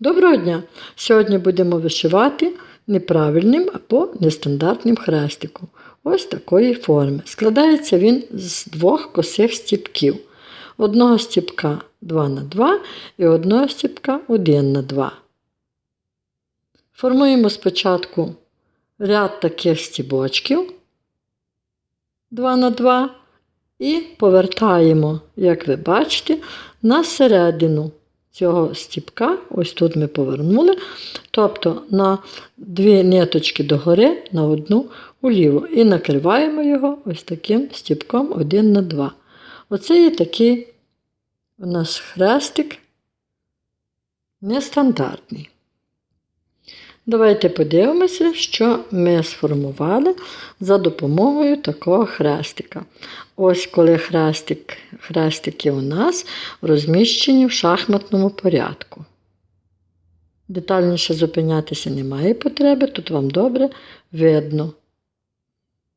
Доброго дня! Сьогодні будемо вишивати неправильним або нестандартним хрестиком. Ось такої форми. Складається він з двох косих стіпків. Одного стіпка 2 на 2 і одного стіпка 1 на 2. Формуємо спочатку ряд таких стібочків 2 на 2 і повертаємо, як ви бачите, на середину цього стіпка, ось тут ми повернули, тобто на дві ниточки догори, на одну уліво. І накриваємо його ось таким стіпком 1 на 2. Оце є такий у нас хрестик нестандартний. Давайте подивимося, що ми сформували за допомогою такого хрестика. Ось коли хрестик, хрестики у нас розміщені в шахматному порядку. Детальніше зупинятися немає потреби, тут вам добре видно.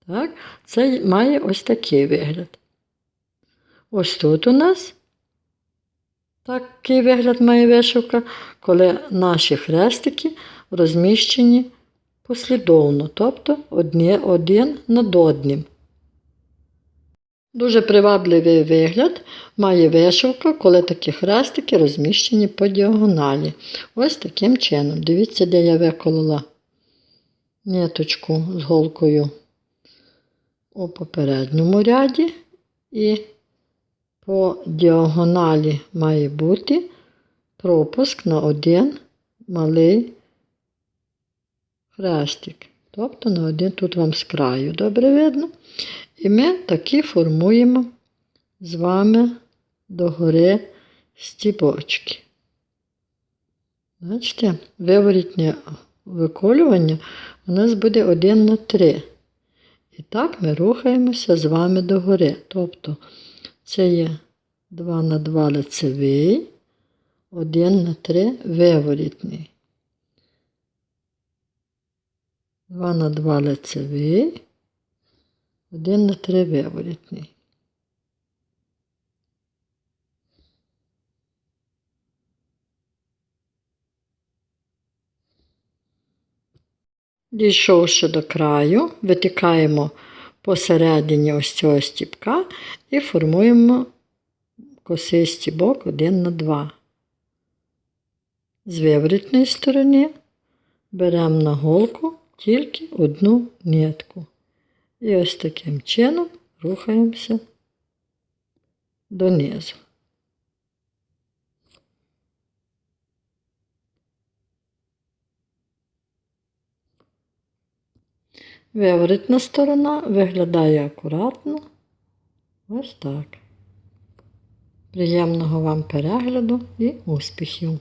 Так? Це має ось такий вигляд. Ось тут у нас такий вигляд має вишивка, коли наші хрестики розміщені послідовно, тобто одні, один над одним. Дуже привабливий вигляд має вишивка, коли такі хрестики розміщені по діагоналі. Ось таким чином. Дивіться, де я виколола ниточку з голкою у попередньому ряді, і по діагоналі має бути пропуск на один малий хрестик. Тобто на один тут вам з краю добре видно. І ми такі формуємо з вами догори стібочки. Бачите, виворітнє виколювання у нас буде 1 на 3. І так ми рухаємося з вами догори. Тобто це є 2 на 2 лицевий, 1 на 3 виворітний. 2 на 2 лицевий, 1 на 3 виворітний. Дійшовши до краю, витикаємо посередині ось цього стіпка і формуємо косий стібок 1 на 2. З виворітної сторони беремо на голку тільки одну нитку. І ось таким чином рухаємося донизу. Виворітна сторона виглядає акуратно. Ось так. Приємного вам перегляду і успіхів!